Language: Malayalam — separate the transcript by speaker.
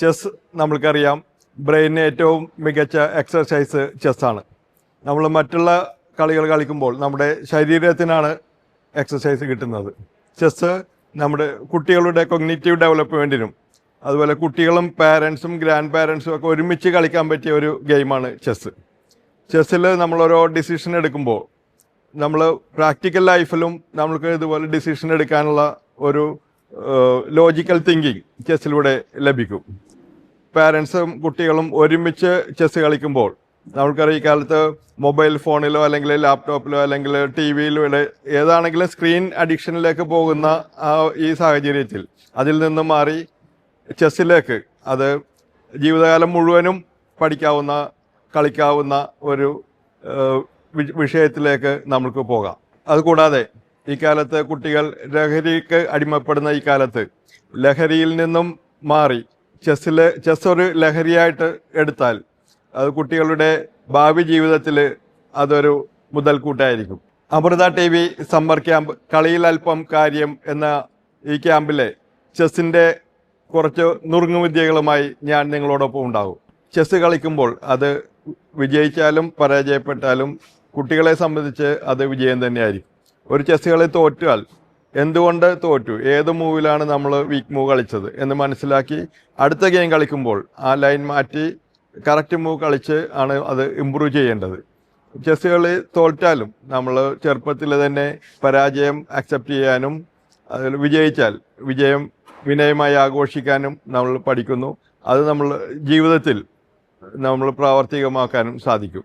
Speaker 1: ചെസ് നമ്മൾക്കറിയാം. ബ്രെയിനിന് ഏറ്റവും മികച്ച എക്സർസൈസ് ചെസ്സാണ്. നമ്മൾ മറ്റുള്ള കളികൾ കളിക്കുമ്പോൾ നമ്മുടെ ശരീരത്തിനാണ് എക്സസൈസ് കിട്ടുന്നത്. ചെസ്സ് നമ്മുടെ കുട്ടികളുടെ കൊഗ്നേറ്റീവ് ഡെവലപ്മെന്റിനും അതുപോലെ കുട്ടികളും പാരൻസും ഗ്രാൻഡ് പാരൻസും ഒക്കെ ഒരുമിച്ച് കളിക്കാൻ പറ്റിയ ഒരു ഗെയിമാണ് ചെസ്സ്. ചെസ്സിൽ നമ്മൾ ഓരോ ഡിസിഷൻ എടുക്കുമ്പോൾ നമ്മൾ പ്രാക്ടിക്കൽ ലൈഫിലും നമ്മൾക്ക് ഇതുപോലെ ഡിസിഷൻ എടുക്കാനുള്ള ഒരു ലോജിക്കൽ തിങ്കിങ് ചെസ്സിലൂടെ ലഭിക്കും. പാരൻസും കുട്ടികളും ഒരുമിച്ച് ചെസ് കളിക്കുമ്പോൾ നമുക്കറിയാം ഈ കാലത്ത് മൊബൈൽ ഫോണിലോ അല്ലെങ്കിൽ ലാപ്ടോപ്പിലോ അല്ലെങ്കിൽ ടി വിയിലോ ഏതാണെങ്കിലും സ്ക്രീൻ അഡിക്ഷനിലേക്ക് പോകുന്ന ആ ഈ സാഹചര്യത്തിൽ അതിൽ നിന്ന് മാറി ചെസ്സിലേക്ക് അത് ജീവിതകാലം മുഴുവനും പഠിക്കാവുന്ന കളിക്കാവുന്ന ഒരു വിഷയത്തിലേക്ക് നമുക്ക് പോകാം. അതുകൂടാതെ ഈ കാലത്ത് കുട്ടികൾ ലഹരിക്ക് അടിമപ്പെടുന്ന ഈ കാലത്ത് ലഹരിയിൽ നിന്നും മാറി ചെസ്സിൽ ചെസ് ഒരു ലഹരിയായിട്ട് എടുത്താൽ അത് കുട്ടികളുടെ ഭാവി ജീവിതത്തിൽ അതൊരു മുതൽക്കൂട്ടായിരിക്കും. Amrita T V summer camp കളിയിൽ അല്പം കാര്യം എന്ന ഈ ക്യാമ്പിലെ ചെസ്സിന്റെ കുറച്ച് നുറുങ്ങുവിദ്യകളുമായി ഞാൻ നിങ്ങളോടൊപ്പം ഉണ്ടാകും. ചെസ് കളിക്കുമ്പോൾ അത് വിജയിച്ചാലും പരാജയപ്പെട്ടാലും കുട്ടികളെ സംബന്ധിച്ച് അത് വിജയം തന്നെയായിരിക്കും. ഒരു ചെസ് കളി തോറ്റാൽ എന്തുകൊണ്ട് തോറ്റു? ഏത് മൂവിലാണ് നമ്മൾ വീക്ക് മൂവ് കളിച്ചത്? എന്ന് മനസ്സിലാക്കി അടുത്ത ഗെയിം കളിക്കുമ്പോൾ ആ ലൈൻ മാറ്റി കറക്റ്റ് മൂവ് കളിച്ച് ആണ് അത് ഇമ്പ്രൂവ് ചെയ്യേണ്ടത്. ചെസ് കളി തോറ്റാലും നമ്മൾ ചെറുപ്പത്തിൽ തന്നെ പരാജയം അക്സെപ്റ്റ് ചെയ്യാനും അതിൽ വിജയിച്ചാൽ വിജയം വിനയമായി ആഘോഷിക്കാനും നമ്മൾ പഠിക്കുന്നു. അത് നമ്മൾ ജീവിതത്തിൽ നമ്മൾ പ്രാവർത്തികമാക്കാനും സാധിക്കും.